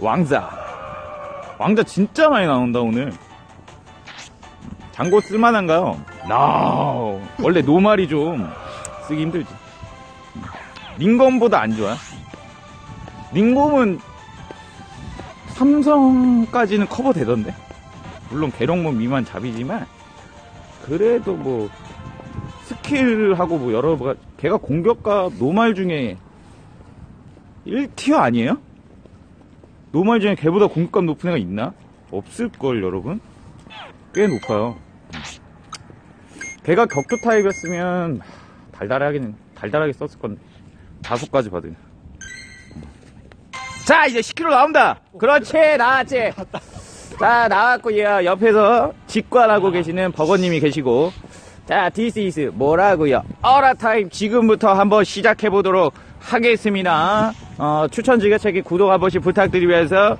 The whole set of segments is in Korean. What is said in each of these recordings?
왕자. 왕자 진짜 많이 나온다, 오늘. 장고 쓸만한가요? 나 원래 노말이 좀 쓰기 힘들지. 링검보다 안 좋아. 링검은 삼성까지는 커버 되던데. 물론 계룡몬 미만 잡이지만 그래도 뭐 스킬하고 뭐 여러 가지 걔가 공격과 노말 중에 1티어 아니에요? 노말 중에 걔보다 공격감 높은 애가 있나? 없을걸 여러분? 꽤 높아요. 걔가 격투 타입이었으면 달달하긴 달달하게 썼을 건데 다섯 가지 받으면 자 이제 10kg 나온다. 그렇지 나왔지. 자 나왔고요 옆에서 직관하고 계시는 버거님이 계시고. 자 is 뭐라고요? 어라타임 지금부터 한번 시작해 보도록 하겠습니다 어, 추천 즐겨찾기 구독 한 번씩 부탁드리면서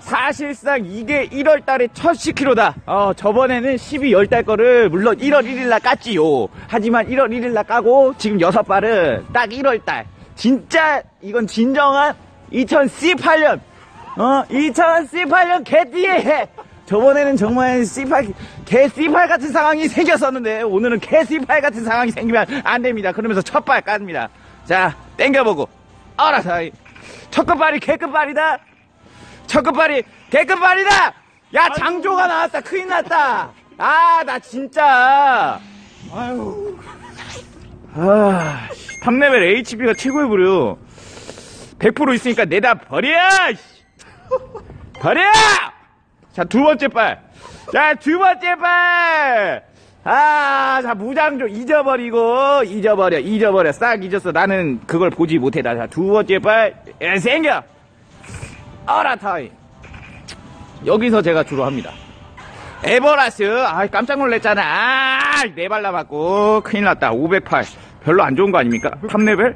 사실상 이게 1월 달에 첫 10kg다. 어, 저번에는 12월 달 거를 물론 1월 1일 날 깠지요. 하지만 1월 1일 날 까고 지금 6발은 딱 1월 달. 진짜 이건 진정한 2018년. 어, 2018년 개띠의 해. 저번에는 정말 C8, 개 C8 같은 상황이 생겼었는데 오늘은 개 C8 같은 상황이 생기면 안 됩니다. 그러면서 첫발 깝니다. 자, 땡겨보고. 알아서. 첫 끝발이 개 끝발이다. 첫 끝발이 개 끝발이다. 야, 장조가 나왔다. 큰일 났다. 아, 나 진짜. 아유. 아, 씨, 탑레벨 HP가 최고해버려. 100% 있으니까 내다 버려! 씨. 버려! 자, 두 번째 발. 자, 두 번째 발! 아, 자, 무장조 잊어버리고, 잊어버려, 잊어버려. 싹 잊었어. 나는 그걸 보지 못해다. 자, 두 번째 발, 에, 생겨! 어라 타임. 여기서 제가 주로 합니다. 에버라스, 아 깜짝 놀랐잖아. 아, 네발 남았고, 큰일 났다. 508. 별로 안 좋은 거 아닙니까? 탑레벨?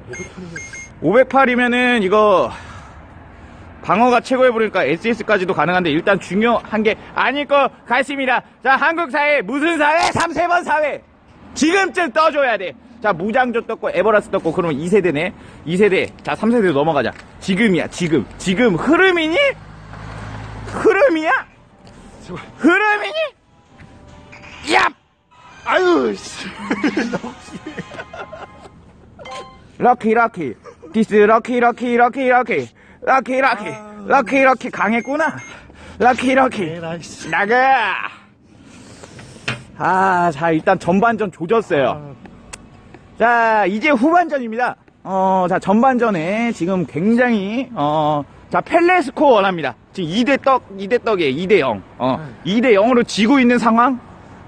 508이면은 이거, 방어가 최고해 보니까 SS까지도 가능한데 일단 중요한 게 아닐 것 같습니다. 자, 한국 사회 무슨 사회? 3세번 사회. 지금쯤 떠줘야 돼. 자, 무장조 떴고 에버라스 떴고 그러면 2세대네. 2세대. 자, 3세대 넘어가자. 지금이야, 지금. 지금 흐름이니? 흐름이야? 흐름이니? 야! 아유, 씨. 럭키 럭키 디스 럭키 럭키 럭키 럭키 럭키 럭키. 럭키 럭키. 강했구나. 럭키 럭키. 에라이, 씨. 나가. 아자 일단 전반전 조졌어요. 자 이제 후반전입니다. 어자 전반전에 지금 굉장히 어자 펠레 스코어 원합니다. 지금 2대 떡 2대 떡이에요. 2대 0 어, 2대 0으로 지고 있는 상황.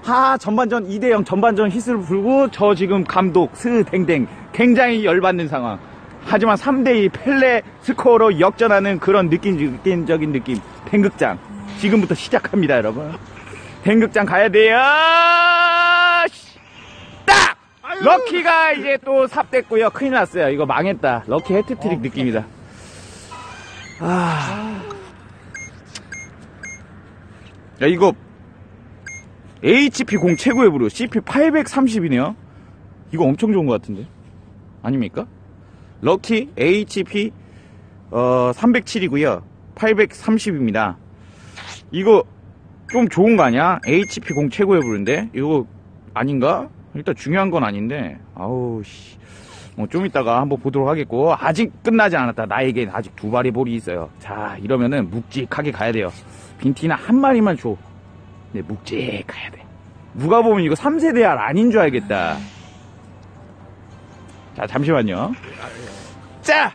하 전반전 2대 0 전반전 히스를 불고 저 지금 감독 스댕댕. 굉장히 열받는 상황 하지만 3대2 펠레 스코어로 역전하는 그런 느낌, 느낌적인 느낌. 탱극장. 지금부터 시작합니다 여러분. 탱극장 가야 돼요. 씨. 딱. 럭키가 이제 또 삽됐고요. 큰일 났어요. 이거 망했다. 럭키 해트트릭 어, 느낌이다. 아. 야 이거 HP 공 최고의 부류. CP 830이네요. 이거 엄청 좋은 것 같은데? 아닙니까? 럭키 HP 어 307이고요 830입니다 이거 좀 좋은 거 아니야? HP 공 최고의 부류인데 이거 아닌가? 일단 중요한 건 아닌데 아우 씨. 뭐좀 이따가 한번 보도록 하겠고 아직 끝나지 않았다 나에겐 아직 두 발의 볼이 있어요 자 이러면은 묵직하게 가야 돼요 빈티나 한 마리만 줘 네, 묵직해야 돼. 누가 보면 이거 3세대 알 아닌 줄 알겠다. 자, 잠시만요. 자!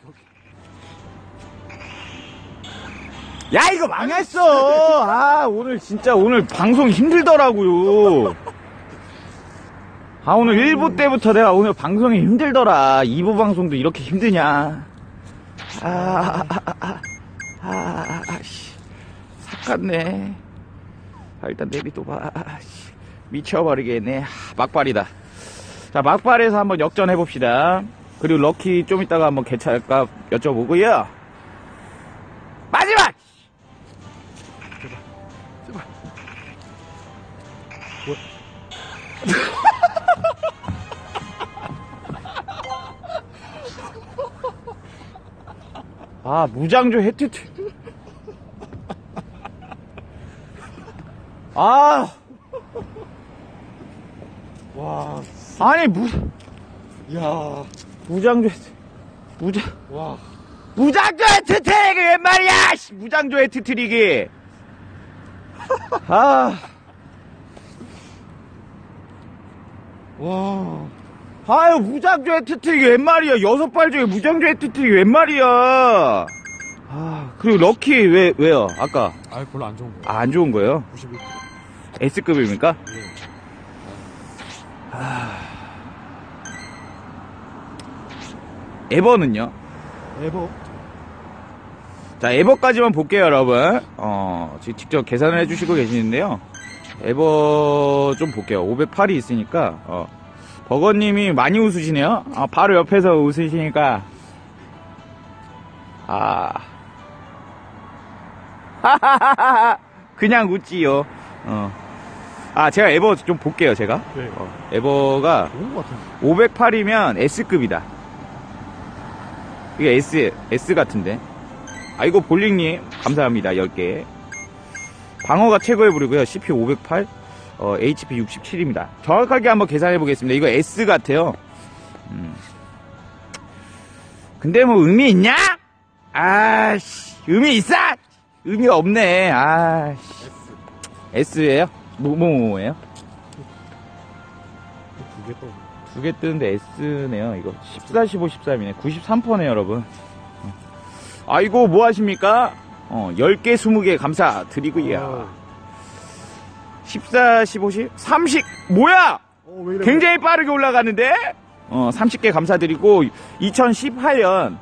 야, 이거 망했어! 아, 오늘 진짜 오늘 방송 힘들더라고요. 아, 오늘 1부 때부터 내가 오늘 방송이 힘들더라. 2부 방송도 이렇게 힘드냐. 아, 아, 아, 아, 아, 아, 아, 씨. 삭갔네. 아, 일단 내비도 봐. 아, 씨. 미쳐버리겠네. 하, 막발이다. 자, 막발에서 한번 역전해봅시다. 그리고 럭키 좀 이따가 한번 개찰값 여쭤보고요. 마지막! 제발, 제발. 뭐? 아, 무장조 헤트트 아! 와. 아니, 무. 야. 무장조, 무장, 와. 무장조 헤트트릭이 웬 말이야! 씨, 무장조 헤트트릭이! 아, 와. 아유, 무장조 헤트트릭이 웬 말이야! 여섯 발 중에 무장조 헤트트릭이 웬 말이야! 아, 그리고 럭키 왜, 왜요? 아까. 아, 별로 안 좋은 거야. 아, 안 좋은 거예요? 91. S급입니까? 예. 에버는요? 에버. 자, 에버까지만 볼게요, 여러분. 어, 지금 직접 계산을 해주시고 계시는데요. 에버 좀 볼게요. 508이 있으니까, 어, 버거님이 많이 웃으시네요. 아, 바로 옆에서 웃으시니까, 아, 그냥 웃지요. 어. 아, 제가 에버 좀 볼게요, 제가. 네. 어, 에버가 좋은 거 같은데. 508이면 S급이다. 이게 S, S 같은데. 아이고, 볼링님, 감사합니다. 10개. 방어가 최고의 부류고요. CPU 508, 어, HP 67입니다. 정확하게 한번 계산해 보겠습니다. 이거 S 같아요. 음. 근데 뭐 의미 있냐? 아씨, 의미 있어? 의미가 없네. 아씨. S. S예요? 뭐, 뭐, 뭐예요? 두개 떠. 두 개 뜨는데 S네요. 이거 14, 15, 13이네. 93%네요, 여러분. 어. 아이고, 뭐 하십니까? 어, 10개, 20개 감사드리고요. 14, 15, 10, 30. 뭐야? 어? 굉장히 빠르게 올라가는데? 어, 30개 감사드리고 2018년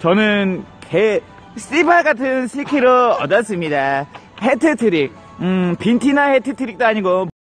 저는 개 씨발 같은 스킬을 얻었습니다. 해트트릭. 음, 빈티나 해트트릭도 아니고